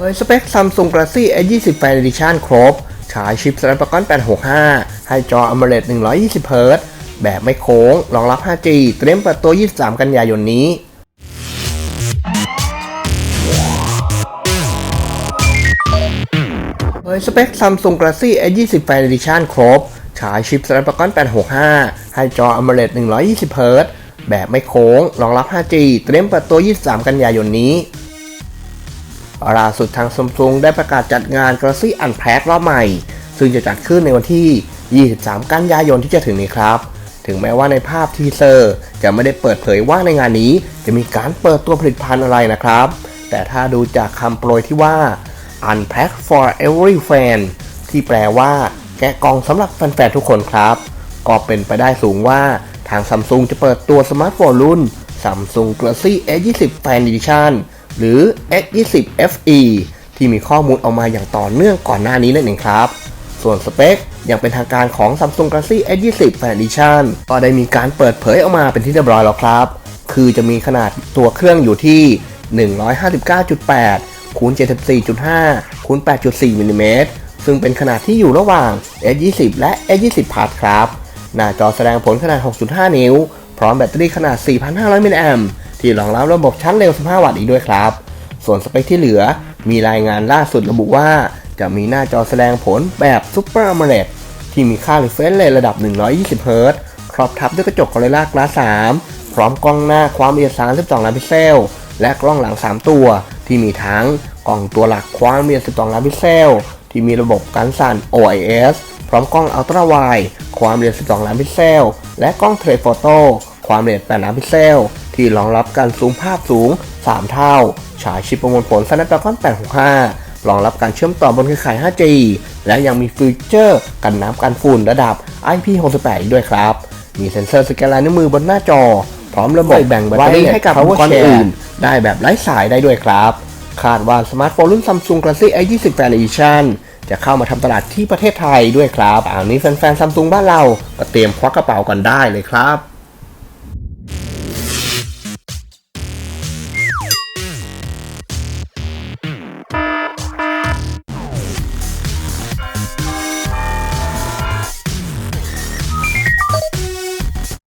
เผยสเปค Samsung Galaxy S20 Fan Edition ครบ ฉายชิป Snapdragon 865 ให้จอ AMOLED 120 Hz แบบไม่โค้ง รองรับ 5G เตรียมเปิดตัว 23 กันยายนนี้เผยสเปค Samsung Galaxy S20 Fan Edition ครบ ฉายชิป Snapdragon 865 ให้จอ AMOLED 120 Hz แบบไม่โค้ง รองรับ 5G เตรียมเปิดตัว 23 กันยายนนี้ ล่าสุดทาง Samsung ได้ประกาศจัดงาน Galaxy Unpacked รอบใหม่ ซึ่งจะจัดขึ้นในวันที่ 23 กันยายนที่จะถึงนี้ครับ ถึงแม้ว่าในภาพทีเซอร์ จะไม่ได้เปิดเผยว่าในงานนี้ จะมีการเปิดตัวผลิตภัณฑ์อะไรนะครับ แต่ถ้าดูจากคำโปรยที่ว่า Unpacked for every fan ที่แปลว่า แกะกล่องสำหรับแฟนๆทุกคนครับ ก็เป็นไปได้สูงว่าทาง Samsung จะเปิดตัวสมาร์ทโฟนรุ่น Samsung Galaxy S20 Fan Edition หรือ S20 FE ที่มีข้อมูลออกมาอย่างต่อเนื่องก่อนหน้านี้นั่นเองครับ ส่วนสเปคยังเป็นทางการของ Samsung Galaxy S20 Fan Edition ก็ได้มีการเปิดเผยออกมาเป็นที่เรียบร้อยแล้วครับ คือจะมีขนาดตัวเครื่องอยู่ที่ 159.8คูณ74.5คูณ8.4มิลลิเมตรซึ่งเป็นขนาดที่อยู่ระหว่าง S20 และ S20 Plus ครับ หน้าจอแสดงผลขนาด 6.5 นิ้ว พร้อมแบตเตอรี่ขนาด 4,500 มิลลิแอมป์ ที่รองรับระบบชาร์จเร็ว 15 วัตต์อีกด้วยครับ ส่วนสเปคที่เหลือมีรายงานล่าสุดระบุว่า จะมีหน้าจอแสดงผลแบบ Super AMOLED ที่มีค่า refresh rate ระดับ 120 Hz ครอบทับด้วยกระจก Gorilla Glass 3 พร้อมกล้องหน้าความละเอียด 32 ล้านพิกเซล และกล้องหลัง 3 ตัว ที่มีทั้งกล้องตัวหลักความละเอียด 12 ล้านพิกเซล ที่มีระบบการสั่น OIS พร้อมกล้องอัลตร้าไวด์ความละเอียด 12 ล้านพิกเซล และกล้องเทเลโฟโต้ความละเอียด 8 ล้านพิกเซล ที่รองรับการซูมภาพสูง 3 เท่า ฉายชิปประมวลผล Snapdragon 865 รองรับการเชื่อมต่อบนเครือข่าย 5G และยังมีฟีเจอร์กันน้ำกันฝุ่นระดับ IP68 อีกด้วยครับ มีเซ็นเซอร์สแกนลายนิ้วมือบนหน้าจอ พร้อมระบบแบ่งแบตเตอรี่ให้กับอุปกรณ์อื่น ได้แบบไร้สายได้ด้วยครับ คาดว่าสมาร์ทโฟนรุ่น Samsung Galaxy S20 Fan Edition จะเข้ามาทำตลาดที่ประเทศไทยด้วยครับอ่านี้แฟนๆ Samsung บ้านเราก็เตรียมควักกระเป๋ากันได้เลยครับ